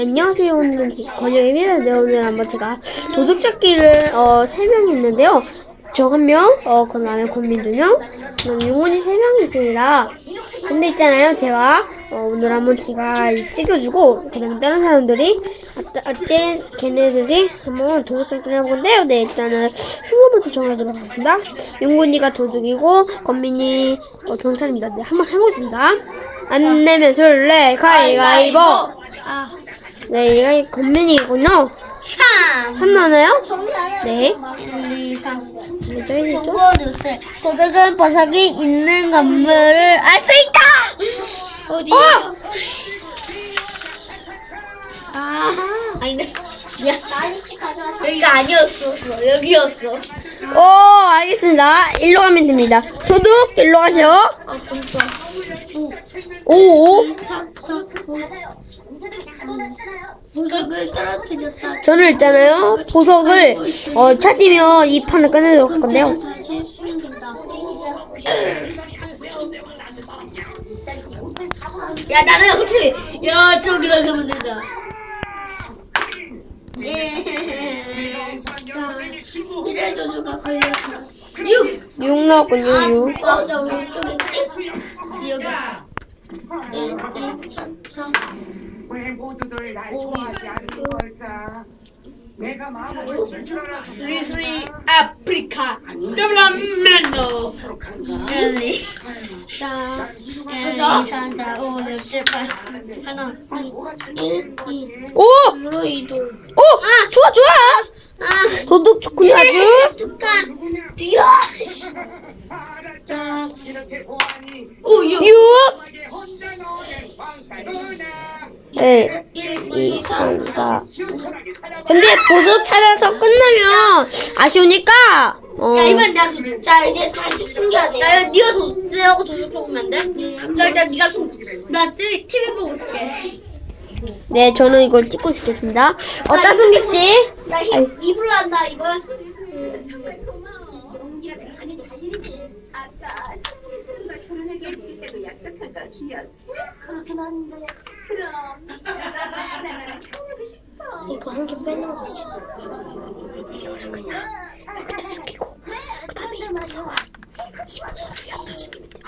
네, 안녕하세요. 오늘은 권영입니다. 네, 오늘 한번 제가 도둑잡기를, 어, 세 명이 있는데요. 저 한 명, 어, 그 다음에 권민 두 명, 그다음에 용훈이 세 명이 있습니다. 근데 있잖아요. 제가, 어, 오늘 한번 제가 찍어주고, 그 다음에 다른 사람들이, 아, 아, 쟤, 걔네들이 한번 도둑잡기를 한 건데요. 네, 일단은 순서부터 정하도록 하겠습니다. 용훈이가 도둑이고, 권민이, 어, 경찰입니다. 네, 한번 해보겠습니다. 안 내면 술래, 가위가위보! 아, 네, 얘가 건민이군요. 3. 3 나나요? 정답. 네. 1, 2, 3. 네, 저희 있죠? 적어주세요. 도둑은 보석이 있는 건물을 알 수 있다! 어디? 어! 아, 아니네. 미안. 여기가 아니었어. 여기였어. 오, 알겠습니다. 일로 가면 됩니다. 도둑, 일로 가세요. 아, 진짜. 오, 3, 4, 5. 떨어뜨렸다. 저는 있잖아요. 보석을, 어, 찾으면 이 판을 끝내도록 할 건데요. 다시. 야, 나는 어차피, 야, 저기로 가면 된다. 예. 자, 이래 저주가 걸렸어. 6! 6 나왔군요, 6. 어, 나왜 이쪽에 있지? 여기 있어. 1, 2, 3, 4, 왜 모두들 날 좋아하지 않는 걸까? 내가 마음을 쓸줄 알았어. 스리, 스리, 아프리카. 더블라멘도. 1, 2, 4, 1, 2, 3, 4, 5, 6, 7, 8. 하나, 2, 1, 2. 오! 으로 이동. 오! 좋아, 좋아! 아, 도둑 좋군요, 아주. 축하. 뒤로. 자, 오, 6. 6! 혼자 노는 광탈이구나. 1, 1, 2, 2, 3, 3, 4. 시원하게 살아. 근데 보석 찾아서 끝나면 아쉬우니까, 어. 야, 이번 내가 도둑. 자, 이제 다시 숨겨야 돼. 야, 네가 도, 내하고 도둑해보면 안 돼? 자, 일단 네가 숨, 나 TV 보고 있을게. 네, 저는 이걸 찍고 있겠습니다. 어디다 숨겼지? 나 입, 입으로 한다, 이거. 이거 한 개 빼는 거지. 이거를 그냥 여기다 숨기고, 그 다음에 이 보석을, 이 보석을 여기다 숨기면 돼.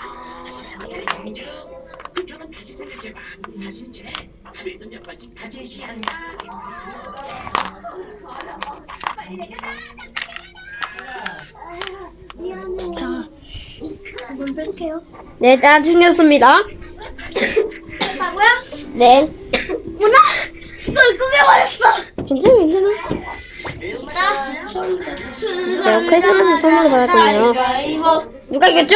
다시 생각해봐. 사실 쟤 하루에도 몇 번씩 바지에 취한다. 자, 한번 뺄게요. 네, 다 숨겼습니다. 네. 문화! 그걸 꾸겨버렸어! 괜찮아, 괜찮아. 자, 손 제가 크리스마스 선물 받았거든요. 이거. 누가 이겼죠?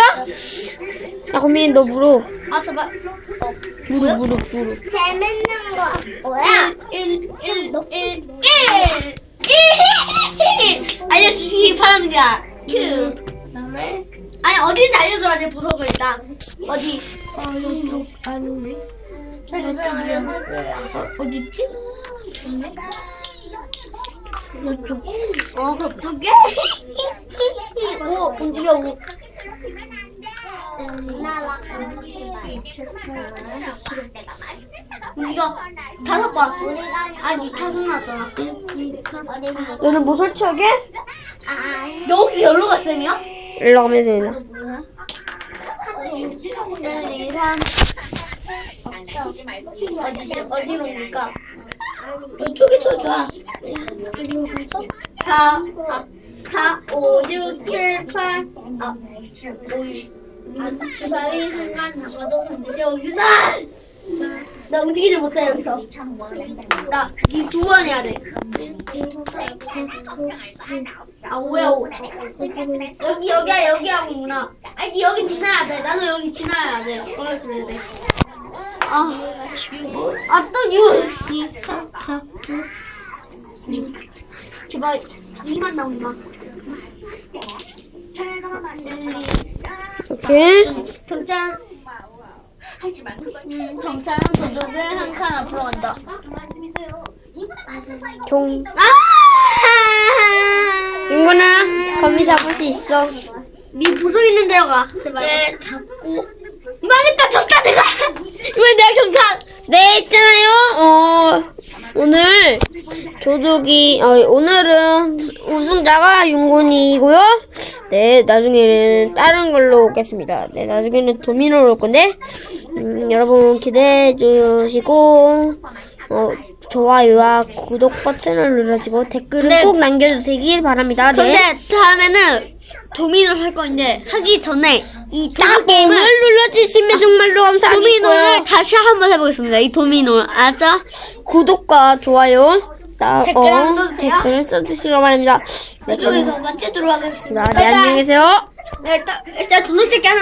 야, 고민, 너 무릎. 아, 제발. 무릎, 무릎, 무릎. 재밌는 거 뭐야? 1, 1, 1, 1, 1, 1! 알려주시기 바랍니다. 큐. 그다음에 아니 어디인지 알려줘야 돼 보석을 일단 어디? 아 이쪽 아닌데. 어, 어디지? 이쪽. 어 그쪽에? 오 움직여 오. 움직여 다섯 번. 아니 다섯 나왔잖아. 너는 뭐 설치하게? 너 혹시 열로 갔으냐? 일로 가면 됩니다. 1, 2, 3. 어디, 어디로? 이쪽이 더 좋아. 4, 4, 5, 6, 7, 8. 아, 5, 6. 주사위 순간 아마도 반드시 오지다! 나 움직이지 못해, 여기서. 나, 이두 번 해야 돼. 아, 뭐야, 오. 여기, 여기야, 여기 하고구나. 아니, 니 여기 지나야 돼. 나도 여기 지나야 돼. 원래 그래야 돼. 아, 아, 또 6, 2, 3, 4, 5, 6. 제발, 2만 나오지 마. 1, 2, 오케이. 경찰, 음, 경찰은 도둑을 한 칸 앞으로 간다. 경. 아! 윤구나, 거미 잡을 수 있어. 네 보석 있는 데로 가. 제발. 네, 잡고. 망했다, 졌다, 내가! 도둑이 어, 오늘은 우승자가 윤곤이고요. 네, 나중에는 다른 걸로 오겠습니다. 네, 나중에는 도미노로 올 건데 음, 여러분 기대해 주시고 어, 좋아요와 구독 버튼을 눌러주고 댓글을 네. 꼭 남겨주시길 바랍니다. 네. 근데 다음에는 도미노를 할 건데 하기 전에 이 게임을 눌러주시면 정말로 감사하겠고요. 도미노를 다시 한번 해보겠습니다. 이 도미노 알죠? 구독과 좋아요 딱, 댓글 한번 써주세요. 댓글을 써주시기 바랍니다. 네, 이쪽에서 마치도록 하겠습니다. 네, 안녕히 계세요. 네, 일단 일단 도넛 새끼 하나